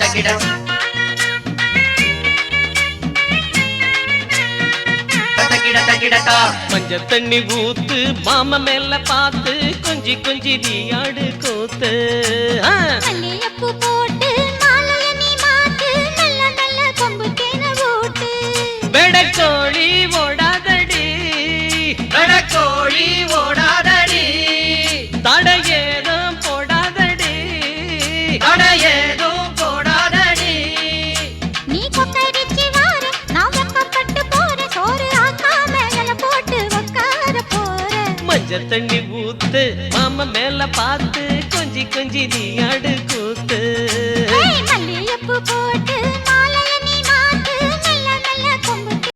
தகிட மஞ்ச தண்ணி ஊத்து மாம மேல பார்த்து கொஞ்சி கொஞ்சி நீ ஆடு கோத்து. கொஞ்ச தண்ணி ஊத்து மாம மேல பார்த்து கொஞ்சி கொஞ்சி நீ அடு கூத்து.